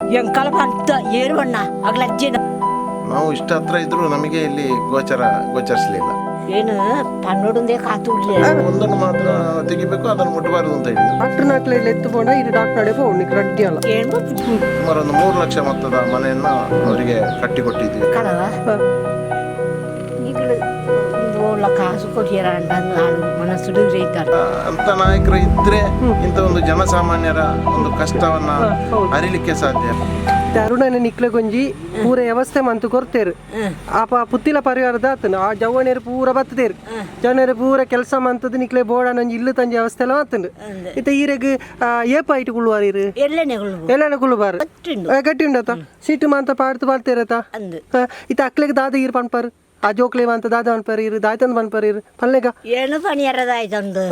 ಎಂಕಲ ಬಂತ ಏರು ಬಣ್ಣ ಅಗ್ಲ ನಾವು ಇಷ್ಟ ಹತ್ರ ಇದ್ರೂ ನಮಗೆ ಇಲ್ಲಿ ಗೋಚರ ಗೋಚರಿಸಲಿಲ್ಲ. ಏನು? ಪನ್ನೊಡುಂದೇ ಕಾತು ಒಂದನ್ನು ಮಾತ್ರ ತೆಗಿಬೇಕು ಅದನ್ನು ಮುಟ್ಟಬಾರದು ಅಂತ ಹೇಳಿದ್ರು. ಡಾಕ್ಟರ್ ನಾಕ್ಲೆ ಇಲ್ಲಿ ಪೋಂಡ ಇದು ಡಾಕ್ಟರ್ ನಡೆ ಪೋಣಿಕ್ ರಡ್ಡಿ ಅಲ್ಲ. ಏನು? ಸುಮಾರು ಒಂದು ಮೂರು ಲಕ್ಷ ಮೊತ್ತದ ಮನೆಯನ್ನ ಅವರಿಗೆ ಕಟ್ಟಿಕೊಟ್ಟಿದ್ವಿ ಕೊಟ್ಟಿದ್ದೀವಿ ಈಗಲೂ ಒಳ್ಳ ಕಾಸು ಕೊಟ್ಟಿರ ಅಂತ ನಾನು ಮನಸ್ಸು ಅಂತ ನಾಯಕರು ಇದ್ರೆ ಇಂಥ ಒಂದು ಜನಸಾಮಾನ್ಯರ ಒಂದು ಕಷ್ಟವನ್ನ ಅರಿಲಿಕ್ಕೆ ಸಾಧ್ಯ. ತರುಣನ ನಿಕ್ಲೆ ಗೊಂಜಿ ಪೂರ ವ್ಯವಸ್ಥೆ ಮಂತು ಕೊರ್ತೇರು. ಆಪ ಪುತ್ತಿಲ ಪರಿವಾರದ ಆತನ. ಆ ಜವಣೇರು ಪೂರ ಬತ್ತದೇರು. ಜವಣೇರು ಪೂರ ಕೆಲಸ ಮಂತದ ನಿಕ್ಲೆ ಬೋಡ ನಂಜಿ ಇಲ್ಲು ತಂಜಿ ವ್ಯವಸ್ಥೆ ಎಲ್ಲ ಮಾತಂಡು ಇತ್ತ ಈರೆಗ್ ಏಪ ಐಟು ಕುಳುವಾರ ಇರು ಎಲ್ಲೆನೆಗಳು ಕುಳುಬಾರ ಗಟ್ಟಿ ಉಂಡತ ಸೀಟು ಮಂತ ಪಾಡ್ತು ಅಂದು. ಇತ್ತ ಅಕ್ಲೆಗ್ ದಾದ ಇರ್ ಪನ್ಪರ್ ಆ ಜೋಕ್ಲೆ ಮಂತ ದಾದ ಅನ್ಪರ್ ಇರು ದಾಯ್ತಂದ್ ಪನ್ಪರ್ ಇರು ಪಲ್ಲೆಗ ಏನು ಪಣಿಯರದಾಯ್ತಂದು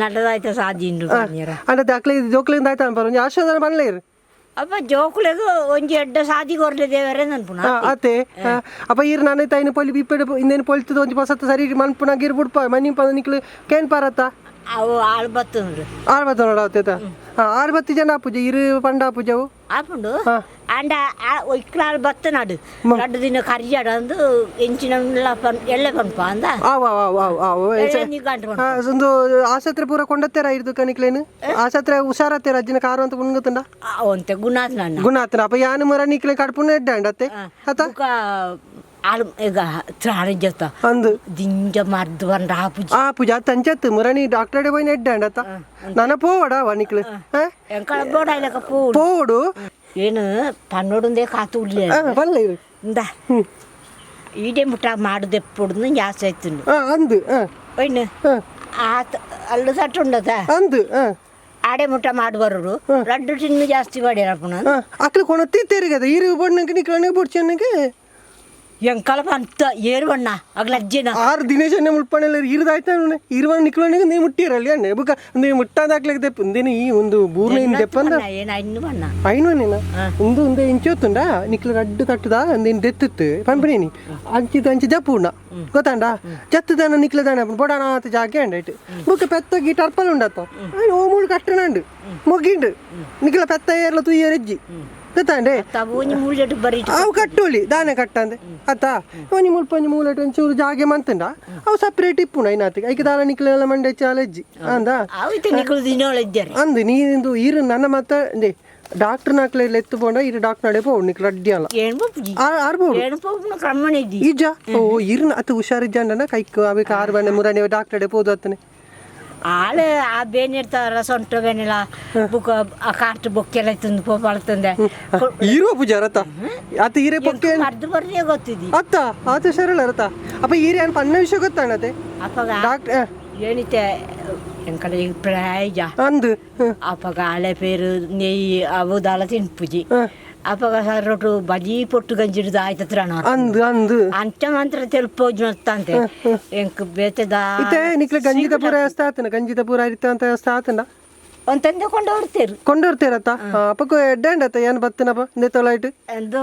ನಡದಾಯ್ತ ಸಾದಿಂಡು ಪಣಿಯರ ಅಂದ್ರೆ ಅಕ್ಲೆ ಜೋಕ್ಲೆ ದಾಯ್ತ ಅನ್ಪರ್ ಒಂಜಿ ಆಶ್ವಾದನ ಪನ್ಲೆ ಇರು ಅಪ್ಪ ಜೋಕುಲೆಗೂ ಒಂಜಿ ಎಡ್ಡ ಸಾದಿ ಕೊರ್ಲೆ ದೇವರೇ ನನ್ಪುಣ ಆ, ಆತೆ ಆ, ಅಪ್ಪ ಈರ್ ನಾನೇ ತಾಯಿನ ಪೊಲಿ ಬಿಪ್ಪೆಡ್ ಇಂದೇನು ಪೊಲಿತದ ಒಂಜಿ ಪಸತ್ತ ಸರಿ ಮನ್ಪುನಾಗ ಇರ್ಬಿಡ್ಪ ಮನಿ ಪದ ನಿಕ್ಲು ಕೇನ್ ಪಾರತ್ತ ಅವು ಆಳು ಬತ್ತಂದ್ರು ಆರ್ ಬತ್ತ ನೋಡ ಆತೇತ ಆರ್ ಬತ್ತಿ ಜನ ಪೂಜೆ ಇರು ಪಂಡ ಪೂಜವು? ಆಪುಂಡು? ಅಂಡ ಇಕ್ಲಾಲ್ ಬತ್ತ ನಡು. ರಡ್ಡು ದಿನ ಕರಿಯಾಡ ಅಂದು ಎಂಚಿನ ಎಲ್ಲೆ ಪನ್ಪ ಅಂದ. ಆವ್ ಆವ್ ಆವ್ ಆವ್ ಎಳ್ಳೆ ಒಂದು ಆಸತ್ರೆ ಪೂರ ಕೊಂಡತ್ತೇರ ಇರ್ದು ಕನಿಕ್ಲೇನು? ಆಸ್ಪತ್ರೆ ಹುಷಾರತ್ತೇರ ಅಜ್ಜಿನ ಕಾರು ಅಂತ ಕುಣ್ಗತ್ತಂಡ ಅವಂತೆ ಗುಣಾತ್ನ ನನ್ನ ಅಪ್ಪ ಯಾನು ಮರ ನಿಕ್ಲೆ ಕಡ್ಪುಣ ಎಡ್ಡ ಅಂಡತ್ತೆ? ಬುಕ ಆಳು ಈಗ ತ್ರಾಣಿ ಜತ ಅಂದು ದಿಂಜ ಮರ್ದು ಬಂದ ಆ ಪೂಜೆ ಆ ಪೂಜೆ ತಂಚತ್ತು ಮುರಣಿ ಡಾಕ್ಟರ್ ಹೋಗಿ ನೆಡ್ಡಂಡತ ನಾನು போவடா வணிக்கல எங்கள போடா இல்ல போ போடு ಏನು ಪನ್ನೋಡುಂದೇ ಕಾತು ಉಳ್ಳಿ ಬಲ್ಲ ಇರು ಇಂದ ಈಡೇ ಮುಟ್ಟ ಮಾಡಿದೆ ಪುಡ್ದು ಜಾಸ್ತಿ ಆಯ್ತು ಅಂದು ಏನು ಆತ ಅಲ್ಲಿ ತಟ್ಟುಂಡದ ಅಂದು ఆడే ముట్ట మాడబర్రుడు రెండు చిన్న జాస్తి పడేరప్పుడు అక్కడ కొనొత్తి తెరు కదా ఇరు పడినాక నీకు పొడిచానికి ಎಂಕಲ್ಪ ಅಂತ ಏರ್ವಣ್ಣ ಅಗ್ಲ ಅಜ್ಜಿನ. ಆರು ದಿನೇ ಜನ ಮುಟ್ಪಣೆಲ್ಲ ಇರ್ದಾಯ್ತ ಇರುವಣ್ಣ ನಿಕ್ಲಣ್ಣಿಗೆ ನೀವು ಮುಟ್ಟಿರಲ್ಲ ಅಣ್ಣ. ಬುಕ ನೀವು ಮುಟ್ಟಾದಾಕ್ಲಾಗ್ದೆ ಇಂದಿನ ಈ ಒಂದು ಬೂರ್ನ ಇನ್ ದೆಪ್ಪಂದ ಐನವನೇನ ಒಂದು ಒಂದು ಇಂಚೋತ್ತುಂಡ ನಿಕ್ಲ ಅಡ್ಡು ತಟ್ಟದ ಅಂದೇನು ದೆತ್ತಿತ್ತು? ಪಂಪನೇನಿ? ಅಂಚಿದ ಅಂಚಿ ಜಪ್ಪುಂಡ? ಗೊತ್ತಾಂಡ? ಜತ್ತದಾನ ನಿಕ್ಲದಾನ ಬೊಡಾನ ಅಂತ ಜಾಗೆ ಅಂಡೈಟ್ ಬುಕ ಪೆತ್ತಗಿ ಟರ್ಪಲ್ ಉಂಡತ್ತ ಓ ಮೂಳು ಕಟ್ಟಣಂಡು. ಮೊಗ್ಗಿಂಡು. ನಿಕ್ಲ ಪೆತ್ತ ಏರ್ಲ ತುಯ್ಯರೆಜ್ಜಿ ಗೊತ್ತಾಂಡೆ ಅವು ಕಟ್ಟೋಳಿ ದಾನೆ ಕಟ್ಟಂದೆ. ಆತಾ ಒಂಜಿ ಮುಲ್ಪ ಒಂಜಿ ಮೂಲಟ್ ಒಂಚೂರು ಜಾಗೆ ಮಂತಂಡ. ಅವು ಸಪ್ರೇಟ್ ಇಪ್ಪುಣ ಐನಾತಿಗೆ ಐಕೆ ದಾರ ನಿಕ್ಲೆಲ್ಲ ಮಂಡೆ ಚಾಲೆಜ್ಜಿ ಅಂದ? ಅಂದು ನೀನು ಇರು ನನ್ನ ಮತ ದೇ ಡಾಕ್ಟರ್ ನಾಕ್ಲೆ ಎತ್ತು ಪೋಂಡ ಇರು ಡಾಕ್ಟರ್ ನಡೆ ಪೋಡು ನಿಕ್ಲ ಅಡ್ಡಿಯಲ್ಲ ಬಪ್ಪುಜಿ ಆರ್ಬೋದು ಈಜ ಓ ಇರ್ನ ಅತ್ತ ಹುಷಾರಿಜ್ಜಂಡನ ಕೈಕ್ ಅವಕ್ಕೆ ಆರು ಬಣ್ಣ ಮುರನೆ ಡಾಕ್ಟರ್ ಪೋದು ಅತ್ತನೆ. ಆಳೆ ಆ ಬೇನ್ ಸೊಂಟು ಬೇನಿಲ್ಲ ಬುಕ್ ಆ ಕಾಟ್ ಬೊಕ್ಕೆಲ್ಲ ತಂದು ಬಳತಂದೆ ಹೀರೋ ಪೂಜಾರತ ಆತ ಹೀರೆ ಬೊಕ್ಕೆ ಅರ್ಧ ಬರ್ರಿ ಗೊತ್ತಿದ್ದಿ. ಅತ್ತ ಆತ ಸರಳ ರತ ಅಪ್ಪ ಹೀರೆ ಅನ್ ಪನ್ನ ವಿಷಯ ಗೊತ್ತಾಣತೆ ಡಾಕ್ಟರ್ ಏನಿತ್ತೆ ಎಂಕಡೆ ಪ್ರಾಯ ಅಂದು ಅಪ್ಪಗ ಹಳೆ ಪೇರು ನೆಯ್ಯಿ ಅವುದಾಲ ತಿನ್ಪುಜಿ. ಹ. ಅಪ್ಪಗ ಸರೊಟ್ಟು ಬಜಿ ಪೊಟ್ಟು ಗಂಜಿಡ್ದು ಆಯ್ತತ್ರ ಅಂದು ಅಂದು. ಅಂಚ ಮಾತ್ರ ತೆಲ್ಪೋಜು ಮತ್ತಂತೆ ಎಂಕ್ ಬೇತದ? ಇತ್ತೆ ನಿಕ್ಲೆ ಗಂಜಿತ ಪೂರ ವ್ಯವಸ್ಥೆ ಆತನ ಗಂಜಿತ ಪೂರ ಇರ್ತ ಅಂತ ವ್ಯವಸ್ಥೆ ಆತನ ಒಂತಂದೆ ಕೊಂಡು ಹೊಡ್ತೇರು ಕೊಂಡೋರ್ತೀರತ್ತ ಅಪ್ಪಕ್ಕ ಎಡ್ಡಂಡತ್ತ ಏನು ಬತ್ತನಪ್ಪ? ಇಂದೆ ತೊಲೈಟ್ ಎಂದು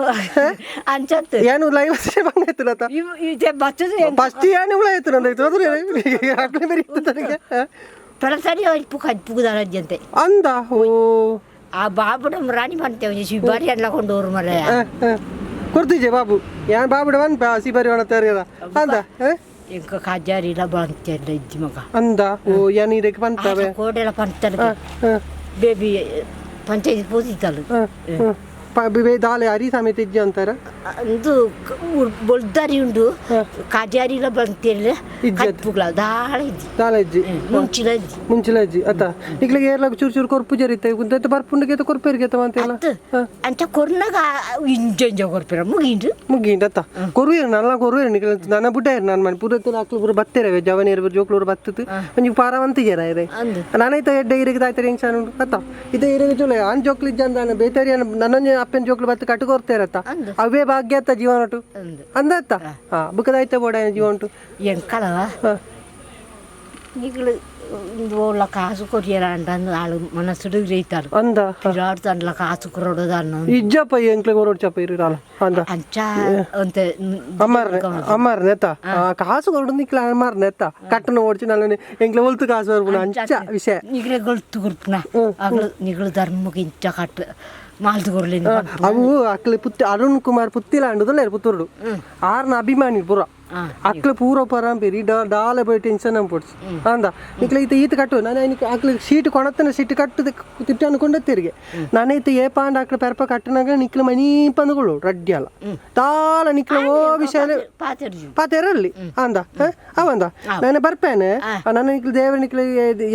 ಅಂಚತ್ತು. ಏನು ಲೈವ್ ಬಂಗೈತಲತ್ತ ಇವು ಇದೆ ಬತ್ತದು ಫಸ್ಟ್ ಏನು ಹುಳ ಆಯ್ತು ನಂದೈತು ಅದ್ರ ಹಾಕ್ಲೆ ಬೇರೆ ಇತ್ತು ನನಗೆ ಪರಸರಿ ಇಪ್ಪು ಕಪ್ಪು ದಾರಜ್ಜಂತೆ ಅಂದ? ಓ ಆ ಬಾಬುಡ ರಾಣಿ ಮಾಡ್ತೇವೆ ಶಿಬಾರಿ ಎಲ್ಲ ಕೊಂಡು ಹೋರು ಮರ ಕೊಡ್ತಿದ್ದೆ ಬಾಬು ಯಾನ್ ಬಾಬುಡ ಒನ್ ಸಿ ಬರಿ ಒಣ ತರಿಯದ ಅಂದ ಹ? ಎಂಕ ಕಾಜಾರಿ ಇಲ್ಲ ಬಂತೆಲ್ಲ ಇಜ್ಜಿ ಮಗ ಅಂದ ಓ ಯಾನ್ ಇದಕ್ಕೆ ಬಂತವೆ ಕೋಡೆಲ್ಲ ಪಂತದ ಹ, ಬೇಬಿ ಪಂಚಾಯತ್ ಪೋದಿತ್ತಲ್ಲ ಹ, ಹ. ಪ- ಬಿಬೆ ದಾಲೆ ಅರಿ ಸಮೇತ ಇಜ್ಜಿ ಅಂತಾರ? ಅಂದು ಬೊಲ್ದಾರಿ ಉಂಡು. ಕಾಜಾರಿ ಇಲ್ಲ ಬಂತೆಲ್ಲ ಇಜ್ಜತ್. ಕಪ್ಪುಗಳ ದಾಳ ಇಜ್ಜಿ ದಾಲೆ ಇಜ್ಜಿ ಮುಂಚಿಲ ಇಜ್ಜಿ ಮುಂಚಿಲ ಇಜ್ಜಿ ಅತ್ತ? ಈಗಲೇ ಏರ್ಲಾಗ ಚೂರು ಚೂರು ಕೊರ್ಪು ಜರಿತೆ. ಉದ್ದತ್ತ ಬರ್ಪುಂಡಿಗೆ ಕೊರ್ಪೇರಿಗೆ ಅಂತೆಲ್ಲ? ಅತ್ತು. ಅಂಚ ಕೊರ್ನಾಗ ಇಂಜ ಕೊರ್ಪಿರ ಮುಗಿಂಡು ಮುಗಿಂಡ ಅತ್ತ? ಕೊರುವೇರು ನನ್ನ ಕೊರುವೇರು ನಿಕ್ಲ ನನ್ನ ಬುಡ್ಡ ಇರು ನಾನು ಮನೆ. ಪೂರತ್ತು ನಾಲ್ಕು ಪೂರ ಬತ್ತೇರವೆ ಜವನೇರು ಜೋಕ್ಲೂರು ಬತ್ತದು ಒಂಜಿ ಪಾರವಂತಿಗೆರ ಇರೆ. ನಾನೈತ ಎಡ್ಡೆ ಇರಿಗೆ ತಾಯ್ತಾರೆ ಹೆಂಗ್ ಸಾನು ಅತ್ತ? ಇದು ಇರಿಗೆ ಚೊಲೆ ಆನ್ ಜೋಕ್ಲು ಅಂದ್ರೆ ಬೇತಾರಿ ನನ್ನೊಂದು ಅಪ್ಪನ ಜೋಕ್ಲು ಬತ್ತು ಕಟ್ಟುಕೊರ್ತೇರತ್ತ ಅಂದು. ಅವೇ ಭಾಗ್ಯ ಅತ್ತ ಜೀವನಟು ಅಂದು ಅಂದತ್ತ ಹಾ ಬುಕ್ಕದಾಯ್ತ ಬೋಡ ಜೀವನಟು ಎಂಕಲವ ಹಾ ಈಗಲು ಒಂದು ಒಳ್ಳ ಕಾಸು ಕೊರಿಯರ ಅಂಟಂದು ಆಳು ಮನಸ್ಸು ರೈತಾಳು ಅಂದ ತಿರಾಡ್ತಂಡ್ಲ ಕಾಸು ಕೊರೋದು ಅನ್ನೋ ಇಜ್ಜಪ್ಪ ಎಂಕ್ಲೆ ಕೊರೋಡ್ ಚಪ್ಪ ಇರಲ್ಲ ಅಂದ ಅಂಚ ಅಂತೆ ಅಮ್ಮಾರ್ ಅಮ್ಮಾರ್ ನೆತ್ತ ಕಾಸು ಕೊರಡು ನಿಕ್ಲ ಅಮ್ಮಾರ್ ನೆತ್ತ ಕಟ್ಟನ ಓಡ್ಚಿ ನನ್ನ ಎಂಕ್ಲೆ ಒಲ್ತು ಕಾಸು ಬರ್ಬಿಡ ಅಂಚ ವಿಷಯ ನಿಗಳೆ ಗೊಳ್ತು ಗುರ್ಪುನ ಅಗಳು ನಿಗಳು ಧರ್ಮಕ್ಕೆ ಅವು ಅಕ್ಲೆ ಪುತ್ತಿ ಅರುಣ್ ಕುಮಾರ್ ಪುತ್ತಿಲ ಅಂಡುದಲ್ಲ ಪುತ್ತೂರು ಆರ್ನ ಅಭಿಮಾನಿ ಪುರ. అక్కడ పూర్వ పరంపిరి డాల పోయి టెన్షన్ అంపొచ్చు అందా నీకులైతే ఈత కట్టు నన్ను ఆయనకి అక్కడ సీటు కొనత్తన సీటు కట్టు తిట్టు అనుకుండా తిరిగి నన్నైతే ఏ పాండ అక్కడ పెరప కట్టినాక నిక్కులు మనీ పందుకోడు రడ్యాల దాల నిక్కులు ఓ విషయాలు పాతెరల్లి అందా అవందా నేను బర్పాను నన్ను నీకులు దేవరి నిక్కులు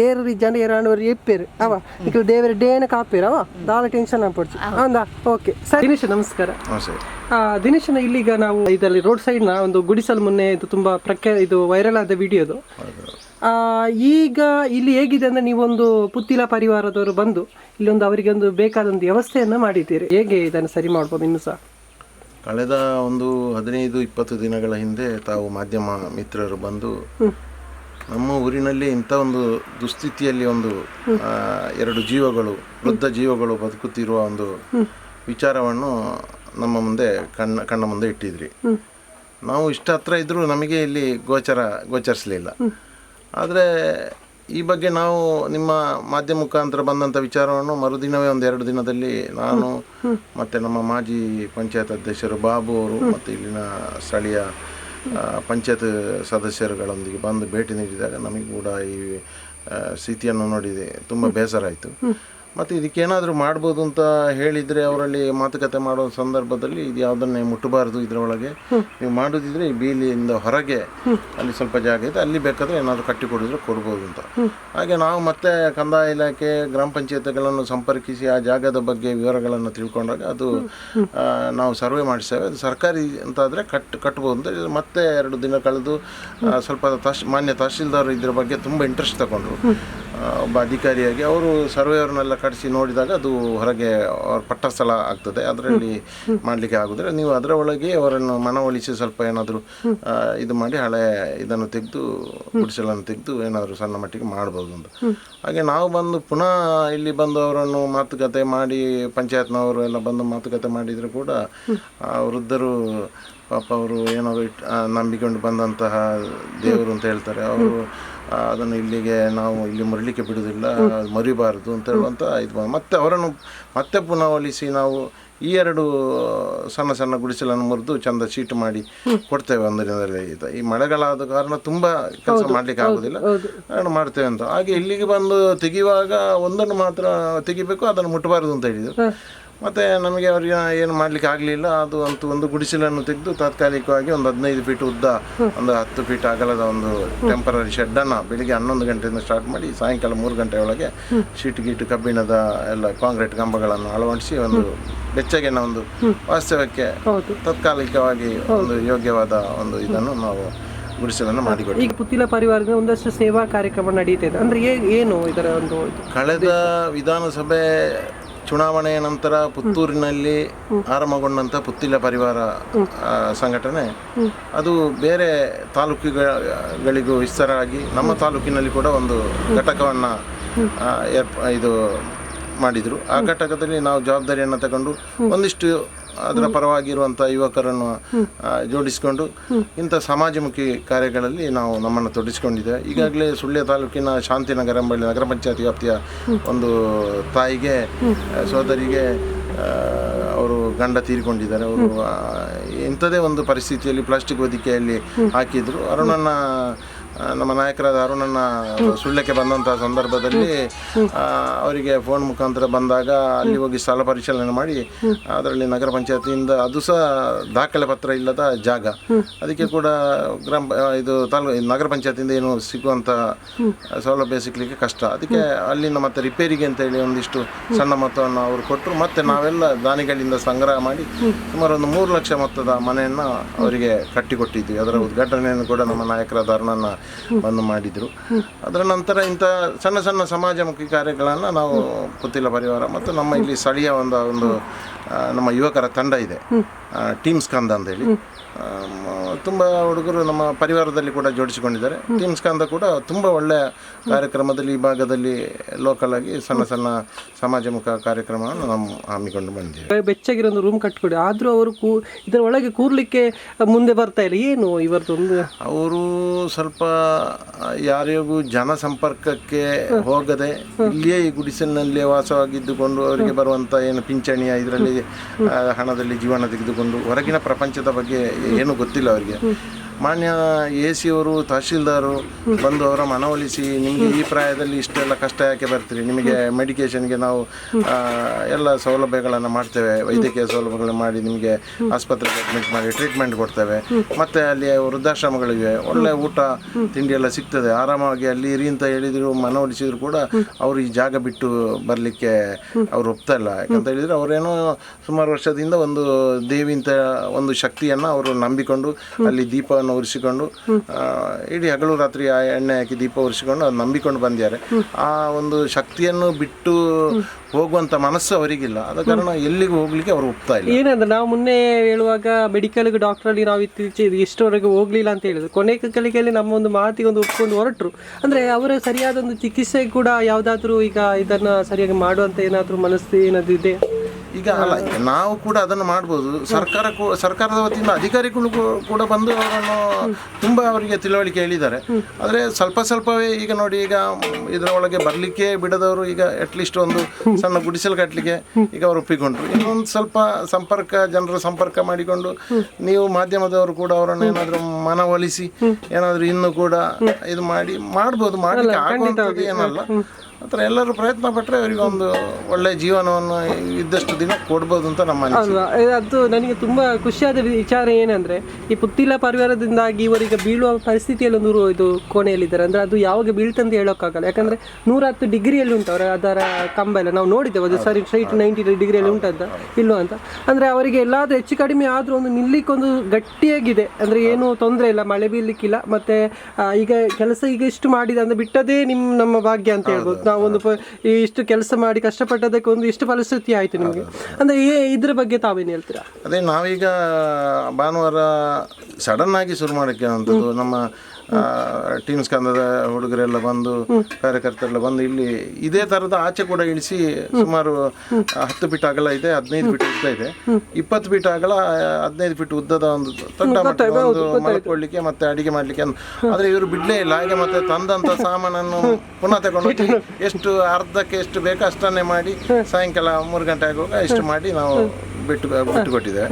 ఏరు జన ఏరాని వారు చెప్పారు అవా నీకులు దేవరి డేన కాపారు అవా దాల టెన్షన్ అంపొచ్చు అందా ఓకే సరే దిನೇಶ್ ನಮಸ್ಕಾರ ದಿನೇಶನ ಇಲ್ಲಿಗ ನಾವು ಇದರಲ್ಲಿ ರೋಡ್ ಸೈಡ್ನ ಒಂದು ಗುಡಿಸಲು ಮೊನ್ನೆ ಇದು ತುಂಬಾ ಪ್ರಖ್ಯಾ ಇದು ವೈರಲ್ ಆದ ವಿಡಿಯೋ ಅದು. ಈಗ ಇಲ್ಲಿ ಹೇಗಿದೆ ಅಂದ್ರೆ ನೀವೊಂದು ಪುತ್ತಿಲ ಪರಿವಾರದವರು ಬಂದು ಇಲ್ಲೊಂದು ಅವರಿಗೆ ಒಂದು ಬೇಕಾದ ಒಂದು ವ್ಯವಸ್ಥೆಯನ್ನು ಮಾಡಿದ್ದೀರಿ. ಹೇಗೆ ಇದನ್ನು ಸರಿ ಮಾಡ್ಬೋದು ಇನ್ನು ಸಹ ಕಳೆದ ಒಂದು ಹದಿನೈದು ಇಪ್ಪತ್ತು ದಿನಗಳ ಹಿಂದೆ ತಾವು ಮಾಧ್ಯಮ ಮಿತ್ರರು ಬಂದು ನಮ್ಮ ಊರಿನಲ್ಲಿ ಇಂಥ ಒಂದು ದುಸ್ಥಿತಿಯಲ್ಲಿ ಒಂದು ಎರಡು ಜೀವಗಳು ವೃದ್ಧ ಜೀವಗಳು ಬದುಕುತ್ತಿರುವ ಒಂದು ವಿಚಾರವನ್ನು ನಮ್ಮ ಮುಂದೆ ಕಣ್ಣ ಕಣ್ಣ ಮುಂದೆ ಇಟ್ಟಿದ್ರಿ. ನಾವು ಇಷ್ಟ ಹತ್ರ ಇದ್ದರೂ ನಮಗೆ ಇಲ್ಲಿ ಗೋಚರ, ಗೋಚರಿಸಲಿಲ್ಲ. ಆದರೆ ಈ ಬಗ್ಗೆ ನಾವು ನಿಮ್ಮ ಮಾಧ್ಯಮ ಮುಖಾಂತರ ಬಂದಂಥ ವಿಚಾರವನ್ನು ಮರುದಿನವೇ ಒಂದು ಎರಡು ದಿನದಲ್ಲಿ ನಾನು ಮತ್ತು ನಮ್ಮ ಮಾಜಿ ಪಂಚಾಯತ್ ಅಧ್ಯಕ್ಷರು ಬಾಬು ಅವರು ಮತ್ತು ಇಲ್ಲಿನ ಸ್ಥಳೀಯ ಪಂಚಾಯತ್ ಸದಸ್ಯರುಗಳೊಂದಿಗೆ ಬಂದು ಭೇಟಿ ನೀಡಿದಾಗ ನಮಗೆ ಕೂಡ ಈ ಸ್ಥಿತಿಯನ್ನು ನೋಡಿದೆ. ತುಂಬ ಬೇಸರ ಆಯಿತು. ಮತ್ತು ಇದಕ್ಕೇನಾದರೂ ಮಾಡ್ಬೋದು ಅಂತ ಹೇಳಿದರೆ ಅವರಲ್ಲಿ ಮಾತುಕತೆ ಮಾಡೋ ಸಂದರ್ಭದಲ್ಲಿ ಇದು ಯಾವುದನ್ನೇ ಮುಟ್ಟಬಾರ್ದು ಇದರೊಳಗೆ. ನೀವು ಮಾಡೋದಿದ್ರೆ ಈ ಬೀಲಿಯಿಂದ ಹೊರಗೆ ಅಲ್ಲಿ ಸ್ವಲ್ಪ ಜಾಗ ಇದೆ, ಅಲ್ಲಿ ಬೇಕಾದರೆ ಏನಾದರೂ ಕಟ್ಟಿ ಕೊಡಿದ್ರೆ ಕೊಡ್ಬೋದು ಅಂತ. ಹಾಗೆ ನಾವು ಮತ್ತೆ ಕಂದಾಯ ಇಲಾಖೆ, ಗ್ರಾಮ ಪಂಚಾಯತ್ಗಳನ್ನು ಸಂಪರ್ಕಿಸಿ ಆ ಜಾಗದ ಬಗ್ಗೆ ವಿವರಗಳನ್ನು ತಿಳ್ಕೊಂಡಾಗ ಅದು ನಾವು ಸರ್ವೆ ಮಾಡಿಸ್ತೇವೆ. ಅದು ಸರ್ಕಾರಿ ಅಂತಾದರೆ ಕಟ್, ಕಟ್ಬೋದು ಅಂತ ಮತ್ತೆ ಎರಡು ದಿನ ಕಳೆದು ಸ್ವಲ್ಪ ತಹಶ್, ಮಾನ್ಯ ತಹಶೀಲ್ದಾರ್ ಇದ್ರ ಬಗ್ಗೆ ತುಂಬ ಇಂಟ್ರೆಸ್ಟ್ ತಗೊಂಡ್ರು. ಒಬ್ಬ ಅಧಿಕಾರಿಯಾಗಿ ಅವರು ಸರ್ವೇಯವ್ರನ್ನೆಲ್ಲ ಕಟ್ಟಿಸಿ ನೋಡಿದಾಗ ಅದು ಹೊರಗೆ ಅವ್ರ ಪಟ್ಟಸ್ಥಳ ಆಗ್ತದೆ. ಅದರಲ್ಲಿ ಮಾಡಲಿಕ್ಕೆ ಆಗುದಿಲ್ಲ. ನೀವು ಅದರ ಒಳಗೆ ಅವರನ್ನು ಮನವೊಲಿಸಿ ಸ್ವಲ್ಪ ಏನಾದರೂ ಇದು ಮಾಡಿ ಹಳೆ ಇದನ್ನು ತೆಗೆದು ಗುಡಿಸಲನ್ನು ತೆಗೆದು ಏನಾದರೂ ಸಣ್ಣ ಮಟ್ಟಿಗೆ ಮಾಡ್ಬೋದು ಅಂತ. ಹಾಗೆ ನಾವು ಬಂದು ಪುನಃ ಇಲ್ಲಿ ಬಂದು ಅವರನ್ನು ಮಾತುಕತೆ ಮಾಡಿ ಪಂಚಾಯತ್ನವರು ಎಲ್ಲ ಬಂದು ಮಾತುಕತೆ ಮಾಡಿದರೆ ಕೂಡ ವೃದ್ಧರು ಪಾಪ ಅವರು ಆ, ನಂಬಿಕೊಂಡು ಬಂದಂತಹ ದೇವರು ಅಂತ ಹೇಳ್ತಾರೆ. ಅವರು ಅದನ್ನು ಇಲ್ಲಿಗೆ ನಾವು ಇಲ್ಲಿ ಮರಲಿಕ್ಕೆ ಬಿಡುವುದಿಲ್ಲ ಮರಿಬಾರದು ಅಂತ ಹೇಳುವಂಥ ಇದು ಮತ್ತೆ ಅವರನ್ನು ಮತ್ತೆ ಪುನಃ ಒಲಿಸಿ ನಾವು ಈ ಎರಡು ಸಣ್ಣ ಸಣ್ಣ ಗುಡಿಸಲನ್ನು ಮುರಿದು ಚಂದ ಶೀಟ್ ಮಾಡಿ ಕೊಡ್ತೇವೆ ಇದು ಈ ಮಳೆಗಾಲಾದ ಕಾರಣ ತುಂಬ ಕೆಲಸ ಮಾಡ್ಲಿಕ್ಕೆ ಆಗೋದಿಲ್ಲ. ಮಾಡ್ತೇವೆ ಅಂತ. ಹಾಗೆ ಇಲ್ಲಿಗೆ ಬಂದು ತೆಗೆಯುವಾಗ ಒಂದನ್ನು ಮಾತ್ರ ತೆಗಿಬೇಕು ಅದನ್ನು ಮುಟ್ಟಬಾರದು ಅಂತ ಹೇಳಿದರು. ಮತ್ತು ನಮಗೆ ಅವರಿಗೆ ಏನು ಮಾಡಲಿಕ್ಕೆ ಆಗಲಿಲ್ಲ. ಅದು ಅಂತೂ ಒಂದು ಗುಡಿಸಲನ್ನು ತೆಗೆದು ತಾತ್ಕಾಲಿಕವಾಗಿ ಒಂದು ಹದಿನೈದು ಫೀಟ್ ಉದ್ದ ಒಂದು ಹತ್ತು ಫೀಟ್ ಅಗಲದ ಒಂದು ಟೆಂಪರರಿ ಶೆಡ್ಡನ್ನು ಬೆಳಿಗ್ಗೆ ಹನ್ನೊಂದು ಗಂಟೆಯಿಂದ ಸ್ಟಾರ್ಟ್ ಮಾಡಿ ಸಾಯಂಕಾಲ ಮೂರು ಗಂಟೆ ಒಳಗೆ ಶೀಟ್ ಗೀಟು ಕಬ್ಬಿಣದ ಎಲ್ಲ ಕಾಂಕ್ರೀಟ್ ಕಂಬಗಳನ್ನು ಅಳವಡಿಸಿ ಒಂದು ಬೆಚ್ಚಗಿನ ಒಂದು ವಾಸ್ತವಕ್ಕೆ ತಾತ್ಕಾಲಿಕವಾಗಿ ಒಂದು ಯೋಗ್ಯವಾದ ಒಂದು ಇದನ್ನು ನಾವು ಗುಡಿಸಲನ್ನು ಮಾಡಿಕೊಡಿ ಈಗ ಪುತ್ತಿಲ ಪರಿವಾರದ ಒಂದಷ್ಟು ಸೇವಾ ಕಾರ್ಯಕ್ರಮ ನಡೀತಾ ಇದೆ. ಅಂದ್ರೆ ಏನು ಇದರ ಒಂದು? ಕಳೆದ ವಿಧಾನಸಭೆ ಚುನಾವಣೆಯ ನಂತರ ಪುತ್ತೂರಿನಲ್ಲಿ ಆರಂಭಗೊಂಡಂಥ ಪುತ್ತಿಲ ಪರಿವಾರ ಸಂಘಟನೆ. ಅದು ಬೇರೆ ತಾಲೂಕುಗಳಿಗೂ ವಿಸ್ತಾರ ಆಗಿ ನಮ್ಮ ತಾಲೂಕಿನಲ್ಲಿ ಕೂಡ ಒಂದು ಘಟಕವನ್ನು ಏರ್ಪ ಇದು ಮಾಡಿದರು. ಆ ಘಟಕದಲ್ಲಿ ನಾವು ಜವಾಬ್ದಾರಿಯನ್ನು ತಗೊಂಡು ಒಂದಿಷ್ಟು ಅದರ ಪರವಾಗಿರುವಂಥ ಯುವಕರನ್ನು ಜೋಡಿಸಿಕೊಂಡು ಇಂಥ ಸಮಾಜಮುಖಿ ಕಾರ್ಯಗಳಲ್ಲಿ ನಾವು ನಮ್ಮನ್ನು ತೊಡಗಿಸಿಕೊಂಡಿದ್ದೇವೆ. ಈಗಾಗಲೇ ಸುಳ್ಯ ತಾಲೂಕಿನ ಶಾಂತಿನಗರ ಎಂಬಳ್ಳಿ ನಗರ ಪಂಚಾಯತ್ ವ್ಯಾಪ್ತಿಯ ಒಂದು ತಾಯಿಗೆ ಸೋದರಿಗೆ ಅವರು ಗಂಡ ತೀರಿಕೊಂಡಿದ್ದಾರೆ. ಅವರು ಇಂಥದೇ ಒಂದು ಪರಿಸ್ಥಿತಿಯಲ್ಲಿ ಪ್ಲಾಸ್ಟಿಕ್ ಹೊದಿಕೆಯಲ್ಲಿ ಹಾಕಿದ್ರು. ಅರುಣನ್ನ ಆ, ನಮ್ಮ ನಾಯಕರಾದ ಅರುಣನ್ನ ಸುಳ್ಳಕ್ಕೆ ಬಂದಂತಹ ಸಂದರ್ಭದಲ್ಲಿ ಅವರಿಗೆ ಫೋನ್ ಮುಖಾಂತರ ಬಂದಾಗ ಅಲ್ಲಿ ಹೋಗಿ ಸ್ಥಳ ಪರಿಶೀಲನೆ ಮಾಡಿ ಅದರಲ್ಲಿ ನಗರ ಪಂಚಾಯತಿಯಿಂದ ಅದು ಸಹ ದಾಖಲೆ ಪತ್ರ ಇಲ್ಲದ ಜಾಗ. ಅದಕ್ಕೆ ಕೂಡ ಗ್ರಾಮ ಇದು ತಾಲೂ ನಗರ ಪಂಚಾಯತಿಯಿಂದ ಏನು ಸಿಗುವಂಥ ಸೌಲಭ್ಯ ಸಿಗ್ಲಿಕ್ಕೆ ಕಷ್ಟ. ಅದಕ್ಕೆ ಅಲ್ಲಿನ ಮತ್ತೆ ರಿಪೇರಿಗೆ ಅಂತೇಳಿ ಒಂದಿಷ್ಟು ಸಣ್ಣ ಮೊತ್ತವನ್ನು ಅವರು ಕೊಟ್ಟರು ಮತ್ತೆ ನಾವೆಲ್ಲ ದಾನಿಗಳಿಂದ ಸಂಗ್ರಹ ಮಾಡಿ ಸುಮಾರು ಒಂದು ಮೂರು ಲಕ್ಷ ಮೊತ್ತದ ಮನೆಯನ್ನು ಅವರಿಗೆ ಕಟ್ಟಿಕೊಟ್ಟಿದ್ವಿ. ಅದರ ಉದ್ಘಾಟನೆಯನ್ನು ಕೂಡ ನಮ್ಮ ನಾಯಕರಾದ ಅರುಣನ್ನ ಬಂದು ಮಾಡಿದರು. ಅದರ ನಂತರ ಇಂಥ ಸಣ್ಣ ಸಣ್ಣ ಸಮಾಜಮುಖಿ ಕಾರ್ಯಗಳನ್ನು ನಾವು ಪುತ್ತಿಲ ಪರಿವಾರ ಮತ್ತು ನಮ್ಮ ಇಲ್ಲಿ ಸ್ಥಳೀಯ ಒಂದು ಒಂದು ನಮ್ಮ ಯುವಕರ ತಂಡ ಇದೆ. ಟೀಮ್ ಸ್ಕಂದ ಅಂತೇಳಿ ಹೇಳಿ. ತುಂಬ ಹುಡುಗರು ನಮ್ಮ ಪರಿವಾರದಲ್ಲಿ ಕೂಡ ಜೋಡಿಸಿಕೊಂಡಿದ್ದಾರೆ. ಟೀಮ್ ಸ್ಕಂದ ಕೂಡ ತುಂಬ ಒಳ್ಳೆಯ ಕಾರ್ಯಕ್ರಮದಲ್ಲಿ ಈ ಭಾಗದಲ್ಲಿ ಲೋಕಲ್ ಆಗಿ ಸಣ್ಣ ಸಣ್ಣ ಸಮಾಜಮುಖ ಕಾರ್ಯಕ್ರಮವನ್ನು ನಾವು ಹಮ್ಮಿಕೊಂಡು ಬಂದಿದ್ದೇವೆ. ಬೆಚ್ಚಗಿರೋ ಒಂದು ರೂಮ್ ಕಟ್ಕೊಡಿ. ಆದರೂ ಅವರು ಕೂ ಇದರ ಒಳಗೆ ಕೂರ್ಲಿಕ್ಕೆ ಮುಂದೆ ಬರ್ತಾ ಇಲ್ಲ. ಏನು ಇವರದೊಂದು? ಅವರು ಸ್ವಲ್ಪ ಯಾರಿಗೂ ಜನ ಸಂಪರ್ಕಕ್ಕೆ ಹೋಗದೆ ಇಲ್ಲಿಯೇ ಈ ಗುಡಿಸಲಿನಲ್ಲೇ ವಾಸವಾಗಿದ್ದುಕೊಂಡು ಅವರಿಗೆ ಬರುವಂತ ಏನು ಪಿಂಚಣಿಯ ಇದರಲ್ಲಿ ಹಣದಲ್ಲಿ ಜೀವನ ತೆಗೆದುಕೊಂಡು ಹೊರಗಿನ ಪ್ರಪಂಚದ ಬಗ್ಗೆ ಏನು ಗೊತ್ತಿಲ್ಲ ಅವರಿಗೆ. ಮಾನ್ಯ ಎ ಸಿ ಅವರು ತಹಶೀಲ್ದಾರು ಬಂದು ಅವರ ಮನವೊಲಿಸಿ ನಿಮಗೆ ಈ ಪ್ರಾಯದಲ್ಲಿ ಇಷ್ಟೆಲ್ಲ ಕಷ್ಟ ಯಾಕೆ ಬರ್ತೀರಿ? ನಿಮಗೆ ಮೆಡಿಕೇಷನ್ಗೆ ನಾವು ಎಲ್ಲ ಸೌಲಭ್ಯಗಳನ್ನು ಮಾಡ್ತೇವೆ. ವೈದ್ಯಕೀಯ ಸೌಲಭ್ಯಗಳನ್ನು ಮಾಡಿ ನಿಮಗೆ ಆಸ್ಪತ್ರೆಗೆ ಅಡ್ಮಿಟ್ ಮಾಡಿ ಟ್ರೀಟ್ಮೆಂಟ್ ಕೊಡ್ತೇವೆ. ಮತ್ತೆ ಅಲ್ಲಿ ವೃದ್ಧಾಶ್ರಮಗಳಿವೆ. ಒಳ್ಳೆ ಊಟ, ತಿಂಡಿ ಎಲ್ಲ ಸಿಗ್ತದೆ. ಆರಾಮಾಗಿ ಅಲ್ಲಿ ಇರಿ ಅಂತ ಹೇಳಿದ್ರು ಮನವೊಲಿಸಿದ್ರು ಕೂಡ ಅವರು ಈ ಜಾಗ ಬಿಟ್ಟು ಬರಲಿಕ್ಕೆ ಅವ್ರು ಒಪ್ತಾಯಿಲ್ಲ ಯಾಕಂತ ಹೇಳಿದ್ರೆ ಅವರೇನೋ ಸುಮಾರು ವರ್ಷದಿಂದ ಒಂದು ದೇವಿ ಅಂತ ಒಂದು ಶಕ್ತಿಯನ್ನು ಅವರು ನಂಬಿಕೊಂಡು ಅಲ್ಲಿ ದೀಪವನ್ನು ಉರಿಸಿಕೊಂಡು ಆ, ಇಡೀ ಹಗಲು ರಾತ್ರಿ ಆ ಎಣ್ಣೆ ಹಾಕಿ ದೀಪ ಉರಿಸಿಕೊಂಡು ಅದು ನಂಬಿಕೊಂಡು ಬಂದಿದ್ದಾರೆ. ಆ ಒಂದು ಶಕ್ತಿಯನ್ನು ಬಿಟ್ಟು ಹೋಗುವಂತ ಮನಸ್ಸು ಅವರಿಗಿಲ್ಲ. ಆದ ಕಾರಣ ಎಲ್ಲಿಗೂ ಹೋಗ್ಲಿಕ್ಕೆ ಅವರು ಒಪ್ತಾ ಇಲ್ಲ. ಏನಂದ್ರೆ ನಾವು ಮುನ್ನೆ ಹೇಳುವಾಗ ಮೆಡಿಕಲ್ಗೆ ಡಾಕ್ಟ್ರಲ್ಲಿ ನಾವು ಇತ್ತೀಚೆಗೆ ಇಷ್ಟವರೆಗೆ ಹೋಗ್ಲಿಲ್ಲ ಅಂತ ಹೇಳಿದ್ರು. ಕೊನೆ ಕಲಿಕೆಯಲ್ಲಿ ನಮ್ಮ ಒಂದು ಮಾತಿಗೆ ಒಂದು ಒಪ್ಕೊಂಡು ಹೊರಟರು. ಅಂದ್ರೆ ಅವರ ಸರಿಯಾದ ಒಂದು ಚಿಕಿತ್ಸೆ ಕೂಡ ಯಾವ್ದಾದ್ರು ಈಗ ಇದನ್ನ ಸರಿಯಾಗಿ ಮಾಡುವಂತ ಏನಾದ್ರು ಮನಸ್ಸು ಏನಾದ್ರು ಇದೆ ಈಗ ಅಲ್ಲ ನಾವು ಕೂಡ ಅದನ್ನು ಮಾಡ್ಬೋದು. ಸರ್ಕಾರ ಸರ್ಕಾರದ ವತಿಯಿಂದ ಅಧಿಕಾರಿಗಳು ಕೂಡ ಬಂದು ಅವರನ್ನು ತುಂಬ ಅವರಿಗೆ ತಿಳುವಳಿಕೆ ಹೇಳಿದ್ದಾರೆ. ಆದರೆ ಸ್ವಲ್ಪ ಸ್ವಲ್ಪವೇ ಈಗ ನೋಡಿ ಈಗ ಇದರ ಒಳಗೆ ಬರಲಿಕ್ಕೆ ಬಿಡದವರು ಈಗ ಅಟ್ಲೀಸ್ಟ್ ಒಂದು ಸಣ್ಣ ಗುಡಿಸಲು ಕಟ್ಟಲಿಕ್ಕೆ ಈಗ ಅವರು ಒಪ್ಪಿಕೊಂಡ್ರು. ಇನ್ನೊಂದು ಸ್ವಲ್ಪ ಸಂಪರ್ಕ ಜನರ ಸಂಪರ್ಕ ಮಾಡಿಕೊಂಡು ನೀವು ಮಾಧ್ಯಮದವರು ಕೂಡ ಅವರನ್ನು ಏನಾದರೂ ಮನವೊಲಿಸಿ ಏನಾದರೂ ಇನ್ನೂ ಕೂಡ ಇದು ಮಾಡಿ ಮಾಡ್ಬೋದು. ಮಾಡಲಿಕ್ಕೆ ಆಗುವಂಥದ್ದು ಏನಲ್ಲ. ಆ ಥರ ಎಲ್ಲರೂ ಪ್ರಯತ್ನ ಪಟ್ಟರೆ ಅವರಿಗೆ ಒಂದು ಒಳ್ಳೆ ಜೀವನವನ್ನು ಇದ್ದಷ್ಟು ದಿನ ಕೊಡ್ಬೋದು ಅಂತ ನಮ್ಮ ಅನಿಸಿಕೆ. ಅಲ್ವಾ? ಏ, ಅದು ನನಗೆ ತುಂಬ ಖುಷಿಯಾದ ವಿಚಾರ ಏನಂದರೆ ಈ ಪುತ್ತಿಲ ಪರಿವಾರದಿಂದಾಗಿ ಇವರಿಗೆ ಬೀಳುವ ಪರಿಸ್ಥಿತಿಯಲ್ಲಿ ಒಂದು ಇದು ಕೋಣೆಯಲ್ಲಿದ್ದಾರೆ. ಅಂದ್ರೆ ಅದು ಯಾವಾಗ ಬೀಳ್ತಂತ ಹೇಳೋಕ್ಕಾಗಲ್ಲ. ಯಾಕಂದ್ರೆ ನೂರ ಹತ್ತು ಡಿಗ್ರಿಯಲ್ಲಿ ಉಂಟು ಅವರ ಅದರ ಕಂಬ ಎಲ್ಲ. ನಾವು ನೋಡಿದ್ದೇವೆ ಅದು. ಸರಿ ಸ್ಟ್ರೈಟ್ ನೈಂಟಿ ಡಿಗ್ರಿಯಲ್ಲಿ ಉಂಟಂತ. ಇಲ್ಲೋ ಅಂತ. ಅಂದ್ರೆ ಅವರಿಗೆ ಎಲ್ಲಾದ್ರೂ ಹೆಚ್ಚು ಕಡಿಮೆ ಆದ್ರೂ ಒಂದು ನಿಲ್ಲಿಕ್ಕೊಂದು ಗಟ್ಟಿಯಾಗಿದೆ. ಅಂದ್ರೆ ಏನು ತೊಂದರೆ ಇಲ್ಲ. ಮಳೆ ಬೀಳಲಿಕ್ಕಿಲ್ಲ. ಮತ್ತೆ ಆ, ಈಗ ಕೆಲಸ ಈಗ ಇಷ್ಟು ಮಾಡಿದ ಅಂದರೆ ಬಿಟ್ಟದೇ ನಿಮ್ಮ ನಮ್ಮ ಭಾಗ್ಯ ಅಂತ ಹೇಳ್ಬೋದು. ನಾವು ಒಂದು ಪ- ಈ ಇಷ್ಟು ಕೆಲಸ ಮಾಡಿ ಕಷ್ಟಪಟ್ಟದಕ್ಕೆ ಒಂದು ಇಷ್ಟು ಫಲಶ್ರುತಿ ಆಯ್ತು ನಿಮಗೆ. ಅಂದ್ರೆ ಇದ್ರ ಬಗ್ಗೆ ತಾವೇನು ಹೇಳ್ತೀರಾ? ಅದೇ ನಾವೀಗ ಭಾನುವಾರ ಸಡನ್ ಆಗಿ ಶುರು ಮಾಡೋಕ್ಕೆ ಅಂಥದ್ದು ನಮ್ಮ ಟೀಮ್ ಸ್ಕಂದದ ಹುಡುಗರೆಲ್ಲ ಬಂದು ಕಾರ್ಯಕರ್ತರೆಲ್ಲ ಬಂದು ಇಲ್ಲಿ ಇದೇ ತರದ ಆಚೆ ಕೂಡ ಇಳಿಸಿ ಸುಮಾರು ಹತ್ತು ಫೀಟ್ ಅಗಲ ಇದೆ ಹದಿನೈದು ಫೀಟ್ ಉದ್ದ ಇದೆ. ಇಪ್ಪತ್ತು ಫೀಟ್ ಅಗಲ ಹದಿನೈದು ಫೀಟ್ ಉದ್ದದ ಒಂದು ದೊಡ್ಡ ಮಟ್ಟದ ಒಂದು ಮಲ್ಕೊಳ್ಳಿಕ್ಕೆ ಮತ್ತೆ ಅಡಿಗೆ ಮಾಡ್ಲಿಕ್ಕೆ ಆದ್ರೆ ಇವರು ಬಿಡ್ಲೇ ಇಲ್ಲ ಹಾಗೆ ಮತ್ತೆ ತಂದಂತ ಸಾಮಾನನ್ನು ಪುನಃ ತಗೊಂಡು ಎಷ್ಟು ಅರ್ಧಕ್ಕೆ ಎಷ್ಟು ಬೇಕೋ ಅಷ್ಟನ್ನೇ ಮಾಡಿ ಸಾಯಂಕಾಲ ಮೂರು ಗಂಟೆ ಆಗುವಾಗ ಇಷ್ಟು ಮಾಡಿ ನಾವು ಬಿಟ್ಟು ಬಿಟ್ಟು ಕೊಟ್ಟಿದ್ದೇವೆ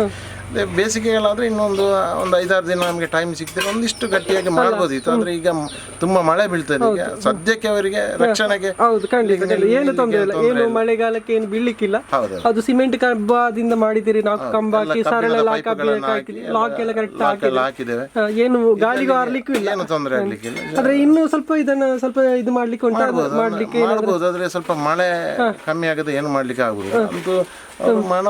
ಅದೇ ಬೇಸಿಗೆಗಳಾದರೆ ಇನ್ನೊಂದು ಒಂದು ಐದಾರು ದಿನ ನಮಗೆ ಟೈಮ್ ಸಿಗ್ತದೆ. ಒಂದಿಷ್ಟು ಗಟ್ಟಿಯಾಗಿ ಮಾಡ್ಬೋದಿತ್ತು. ಅಂದ್ರೆ ಈಗ ತುಂಬಾ ಮಳೆ ಬೀಳ್ತದೆ ಈಗ ಸದ್ಯಕ್ಕೆ ಅವರಿಗೆ ರಕ್ಷಣೆಗೆ ಹೌದು ಖಂಡಿತ ಏನು ತೊಂದರೆ ಇಲ್ಲ. ಏನು ಮಳೆಗಾಲಕ್ಕೆ ಏನು ಬೀಳ್ಲಿಕ್ಕಿಲ್ಲ. ಅದು ಸಿಮೆಂಟ್ ಕಂಬದಿಂದ ಮಾಡಿದಿರಿ ನಾಲ್ಕು ಕಂಬ ಹಾಕಿ ಸರಳ ಲಾಕ್ ಲಾಕ್ ಎಲ್ಲ ಕರೆಕ್ಟ್ ಹಾಕಿದ್ದೇವೆ. ಏನು ಗಾಳಿಗೂ ಆರ್ಲಿಕ್ಕೂ ಇಲ್ಲ. ಏನು ತೊಂದರೆ ಆಗ್ಲಿಕ್ಕಿಲ್ಲ. ಆದ್ರೆ ಇನ್ನು ಸ್ವಲ್ಪ ಇದನ್ನ ಸ್ವಲ್ಪ ಇದು ಮಾಡ್ಲಿಕ್ಕೆ ಉಂಟು? ಮಾಡ್ಲಿಕ್ಕೆ ಮಾಡ್ಬೋದು ಆದ್ರೆ ಸ್ವಲ್ಪ ಮಳೆ ಕಮ್ಮಿ ಆಗದೆ ಏನು ಮಾಡ್ಲಿಕ್ಕೆ ಆಗುದಿಲ್ಲ. ಅಂತೂ ಮನ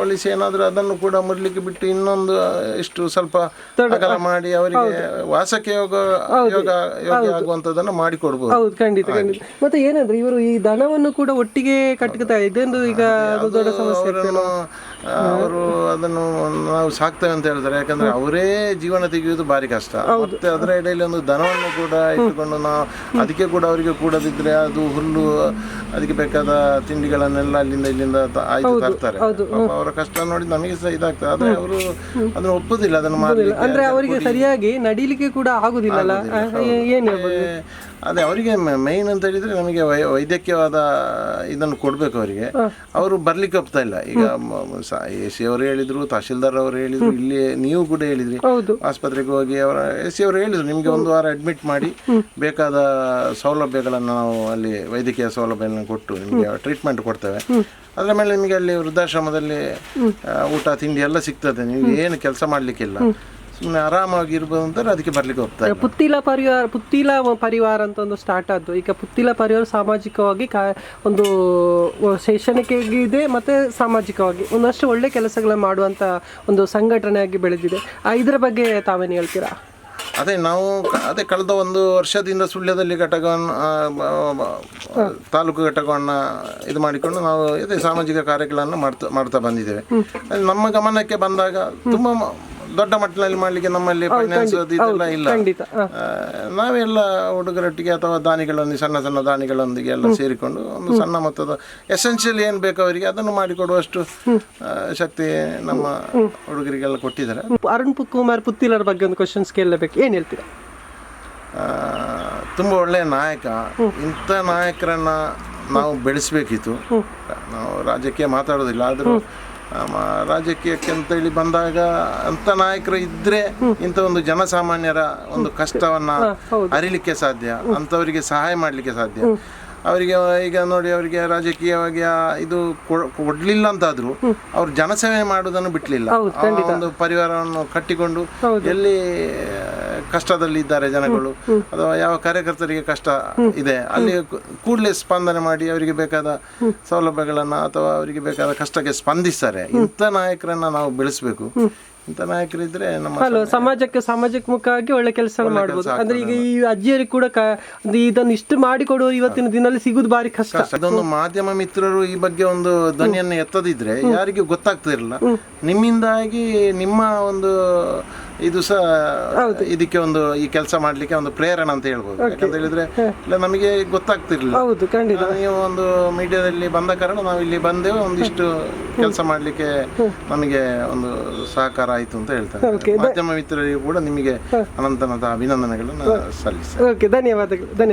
ಒಳಿಸಿ ಏನಾದರೂ ಅದನ್ನು ಕೂಡ ಮುರ್ಲಿಕ್ಕೆ ಬಿಟ್ಟು ಇನ್ನೊಂದು ಇಷ್ಟು ಸ್ವಲ್ಪ ಅಗಲ ಮಾಡಿ ಅವರಿಗೆ ವಾಸಕ್ಕೆ ಯೋಗ ಯೋಗ ಯೋಗ ಆಗುವಂತದನ್ನು ಮಾಡಿಕೊಡ್ಬೋದು. ಹೌದು ಖಂಡಿತ ಖಂಡಿತ. ಮತ್ತೆ ಏನಂದ್ರೆ ಇವರು ಈ ದನವನ್ನು ಕೂಡ ಒಟ್ಟಿಗೆ ಕಟ್ಕೊತಾ ಇದೊಂದು ಈಗ ದೊಡ್ಡ ಸಮಸ್ಯೆ ಅವರು ಅದನ್ನು ನಾವು ಸಾಕ್ತೇವೆ ಅಂತ ಹೇಳ್ತಾರೆ ಯಾಕಂದ್ರೆ ಅವರೇ ಜೀವನ ತೆಗೆಯುವುದು ಭಾರಿ ಕಷ್ಟ. ಮತ್ತೆ ಅದರ ಎಡೆಯಲ್ಲಿ ಒಂದು ದನವನ್ನು ಕೂಡ ಇಟ್ಟುಕೊಂಡು ನಾವು ಅದಕ್ಕೆ ಕೂಡ ಅವರಿಗೆ ಕೂಡದಿದ್ರೆ ಅದು ಹುಲ್ಲು ಅದಕ್ಕೆ ಬೇಕಾದ ತಿಂಡಿಗಳನ್ನೆಲ್ಲ ಅಲ್ಲಿಂದ ಇಲ್ಲಿಂದ ಆಯ್ತು ತರ್ತಾರೆ. ಪಾಪ ಅವರ ಕಷ್ಟ ನೋಡಿ ನಮಗೆ ಸಹ ಇದಾಗ್ತದೆ. ಆದ್ರೆ ಅವರು ಅದನ್ನು ಒಪ್ಪುದಿಲ್ಲ ಅದನ್ನು ಮಾಡಲಿಕ್ಕೆ ಅಂದ್ರೆ ಅವರಿಗೆ ಸರಿಯಾಗಿ ನಡಿಲಿಕ್ಕೆ ಕೂಡ ಆಗುದಿಲ್ಲಲ್ಲ? ಏನ್ ಹೇಳ್ಬೋದು? ಅದೇ ಅವರಿಗೆ ಮೈನ್ ಅಂತ ಹೇಳಿದ್ರೆ ನಮಗೆ ವೈ- ವೈದ್ಯಕೀಯವಾದ ಇದನ್ನು ಕೊಡ್ಬೇಕು ಅವರಿಗೆ. ಅವರು ಬರ್ಲಿಕ್ಕೆ ಒಪ್ತಾ ಇಲ್ಲ. ಈಗ ಎ ಸಿ ಅವರು ಹೇಳಿದ್ರು ತಹಶೀಲ್ದಾರ್ ಅವರು ಹೇಳಿದ್ರು ಇಲ್ಲಿ ನೀವು ಕೂಡ ಹೇಳಿದ್ರಿ. ಆಸ್ಪತ್ರೆಗೆ ಹೋಗಿ ಅವರ ಎ ಸಿ ಅವರು ಹೇಳಿದ್ರು ನಿಮಗೆ ಒಂದು ವಾರ ಅಡ್ಮಿಟ್ ಮಾಡಿ ಬೇಕಾದ ಸೌಲಭ್ಯಗಳನ್ನು ನಾವು ಅಲ್ಲಿ ವೈದ್ಯಕೀಯ ಸೌಲಭ್ಯಗಳನ್ನು ಕೊಟ್ಟು ನಿಮಗೆ ಟ್ರೀಟ್ಮೆಂಟ್ ಕೊಡ್ತೇವೆ. ಅದರ ಮೇಲೆ ನಿಮಗೆ ಅಲ್ಲಿ ವೃದ್ಧಾಶ್ರಮದಲ್ಲಿ ಊಟ ತಿಂಡಿ ಎಲ್ಲ ಸಿಗ್ತದೆ. ನೀವು ಏನು ಕೆಲಸ ಮಾಡಲಿಕ್ಕಿಲ್ಲ. ಸುಮ್ಮನೆ ಆರಾಮಾಗಿ ಇರ್ಬೋದು ಅಂತಾರೆ ಅದಕ್ಕೆ ಬರ್ಲಿಕ್ಕೆ ಹೋಗ್ತಾರೆ ಪುತ್ತಿಲ ಪರಿವಾರ ಪುತ್ತಿಲ ಪರಿವಾರ ಅಂತ ಒಂದು ಸ್ಟಾರ್ಟ್ ಆದ್ದು. ಈಗ ಪುತ್ತಿಲ ಪರಿವಾರ ಸಾಮಾಜಿಕವಾಗಿ ಕಾ ಒಂದು ಶೈಕ್ಷಣಿಕ ಇದೆ ಮತ್ತೆ ಸಾಮಾಜಿಕವಾಗಿ. ಒಂದಷ್ಟು ಒಳ್ಳೆ ಕೆಲಸಗಳನ್ನ ಮಾಡುವಂತ ಒಂದು ಸಂಘಟನೆಯಾಗಿ ಬೆಳೆದಿದೆ. ಆ, ಇದರ ಬಗ್ಗೆ ತಾವೇನು ಹೇಳ್ತೀರಾ? ಅದೇ ನಾವು ಅದೇ ಕಳೆದ ಒಂದು ವರ್ಷದಿಂದ ಸುಳ್ಯದಲ್ಲಿ ಘಟಕವನ್ನು ತಾಲೂಕು ಘಟಕವನ್ನು ಇದು ಮಾಡಿಕೊಂಡು ನಾವು ಇದೇ ಸಾಮಾಜಿಕ ಕಾರ್ಯಗಳನ್ನು ಮಾಡ್ತಾ ಮಾಡ್ತಾ ಬಂದಿದ್ದೇವೆ. ನಮ್ಮ ಗಮನಕ್ಕೆ ಬಂದಾಗ ತುಂಬ ದೊಡ್ಡ ಮಟ್ಟದಲ್ಲಿ ಮಾಡಲಿಕ್ಕೆ ನಮ್ಮಲ್ಲಿ ಫೈನಾನ್ಸ್ ಇದೆಲ್ಲ ಇಲ್ಲ. ಖಂಡಿತ ನಾವೆಲ್ಲ ಹುಡುಗರೊಟ್ಟಿಗೆ ಅಥವಾ ದಾನಿಗಳೊಂದಿಗೆ ಸಣ್ಣ ಸಣ್ಣ ದಾನಿಗಳೊಂದಿಗೆ ಎಲ್ಲ ಸೇರಿಕೊಂಡು ಒಂದು ಸಣ್ಣ ಮೊತ್ತದ ಎಸೆನ್ಷಿಯಲ್ ಏನು ಬೇಕು ಅವರಿಗೆ ಅದನ್ನು ಮಾಡಿಕೊಡುವಷ್ಟು ಶಕ್ತಿ ನಮ್ಮ ಹುಡುಗರಿಗೆಲ್ಲ ಕೊಟ್ಟಿದ್ದಾರೆ. ಅರುಣ್ ಕುಮಾರ್ ಪುತ್ತಿಲರ ಬಗ್ಗೆ ಒಂದು ಕ್ವಶನ್ಸ್ ಕೇಳಬೇಕು ಏನು ಹೇಳ್ತೀರಾ? ತುಂಬ ಒಳ್ಳೆಯ ನಾಯಕ. ಇಂಥ ನಾಯಕರನ್ನ ನಾವು ಬೆಳೆಸಬೇಕಿತ್ತು. ನಾವು ರಾಜಕೀಯ ಮಾತಾಡೋದಿಲ್ಲ ಆದರೂ ರಾಜಕೀಯಕ್ಕೆ ಅಂತೇಳಿ ಬಂದಾಗ ಅಂತ ನಾಯಕರು ಇದ್ರೆ ಇಂಥ ಒಂದು ಜನಸಾಮಾನ್ಯರ ಒಂದು ಕಷ್ಟವನ್ನ ಅರಿಲಿಕ್ಕೆ ಸಾಧ್ಯ ಅಂತವರಿಗೆ ಸಹಾಯ ಮಾಡಲಿಕ್ಕೆ ಸಾಧ್ಯ. ಅವರಿಗೆ ಈಗ ನೋಡಿ ಅವರಿಗೆ ರಾಜಕೀಯವಾಗಿ ಇದು ಕೊಡ್ಲಿಲ್ಲ ಅಂತಾದ್ರು ಅವ್ರು ಜನಸೇವೆ ಮಾಡುವುದನ್ನು ಬಿಟ್ಲಿಲ್ಲ. ಒಂದು ಪರಿವಾರವನ್ನು ಕಟ್ಟಿಕೊಂಡು ಎಲ್ಲಿ ಕಷ್ಟದಲ್ಲಿ ಇದ್ದಾರೆ ಜನಗಳು ಅಥವಾ ಯಾವ ಕಾರ್ಯಕರ್ತರಿಗೆ ಕಷ್ಟ ಇದೆ ಅಲ್ಲಿ ಕೂಡಲೇ ಸ್ಪಂದನೆ ಮಾಡಿ ಅವರಿಗೆ ಬೇಕಾದ ಸೌಲಭ್ಯಗಳನ್ನು ಅಥವಾ ಅವರಿಗೆ ಬೇಕಾದ ಕಷ್ಟಕ್ಕೆ ಸ್ಪಂದಿಸ್ತಾರೆ. ಇಂಥ ನಾಯಕರನ್ನ ನಾವು ಬೆಳೆಸಬೇಕು. ಇಂಥ ನಾಯಕರಿದ್ರೆ ನಮ್ಮ ಸಮಾಜಕ್ಕೆ ಸಾಮಾಜಿಕ ಮುಖವಾಗಿ ಒಳ್ಳೆ ಕೆಲಸ ಮಾಡಬಹುದು ಅಂದ್ರೆ ಈಗ ಈ ಅಜ್ಜಿಯರಿಗೆ ಕೂಡ ಇದನ್ನು ಇಷ್ಟು ಮಾಡಿಕೊಡುವ ಇವತ್ತಿನ ದಿನದಲ್ಲಿ ಸಿಗುದು ಬಾರಿ ಕಷ್ಟ. ಅದೊಂದು ಮಾಧ್ಯಮ ಮಿತ್ರರು ಈ ಬಗ್ಗೆ ಒಂದು ಧ್ವನಿಯನ್ನು ಎತ್ತದಿದ್ರೆ ಯಾರಿಗೂ ಗೊತ್ತಾಗ್ತಿರಲಿಲ್ಲ. ನಿಮ್ಮಿಂದಾಗಿ ನಿಮ್ಮ ಒಂದು ಇದು ಸಹ ಇದಕ್ಕೆ ಒಂದು ಈ ಕೆಲಸ ಮಾಡ್ಲಿಕ್ಕೆ ಒಂದು ಪ್ರೇರಣೆ ಅಂತ ಹೇಳ್ಬೋದು. ಯಾಕಂತ ಹೇಳಿದ್ರೆ ಇಲ್ಲ ನಮಗೆ ಗೊತ್ತಾಗ್ತಿರ್ಲಿಲ್ಲ. ಹೌದು ಖಂಡಿತ. ನೀವು ಒಂದು ಮೀಡಿಯಾದಲ್ಲಿ ಬಂದ ಕಾರಣ ನಾವು ಇಲ್ಲಿ ಬಂದೆವು ಒಂದಿಷ್ಟು ಕೆಲಸ ಮಾಡ್ಲಿಕ್ಕೆ ನಮಗೆ ಒಂದು ಸಹಕಾರ ಆಯಿತು ಅಂತ ಹೇಳ್ತಾರೆ. ಮಾಧ್ಯಮ ಮಿತ್ರರಿಗೂ ಕೂಡ ನಿಮಗೆ ಅನಂತನದ ಅಭಿನಂದನೆಗಳನ್ನು ಸಲ್ಲಿಸಿ ಓಕೆ ಧನ್ಯವಾದಗಳು ಧನ್ಯವಾದ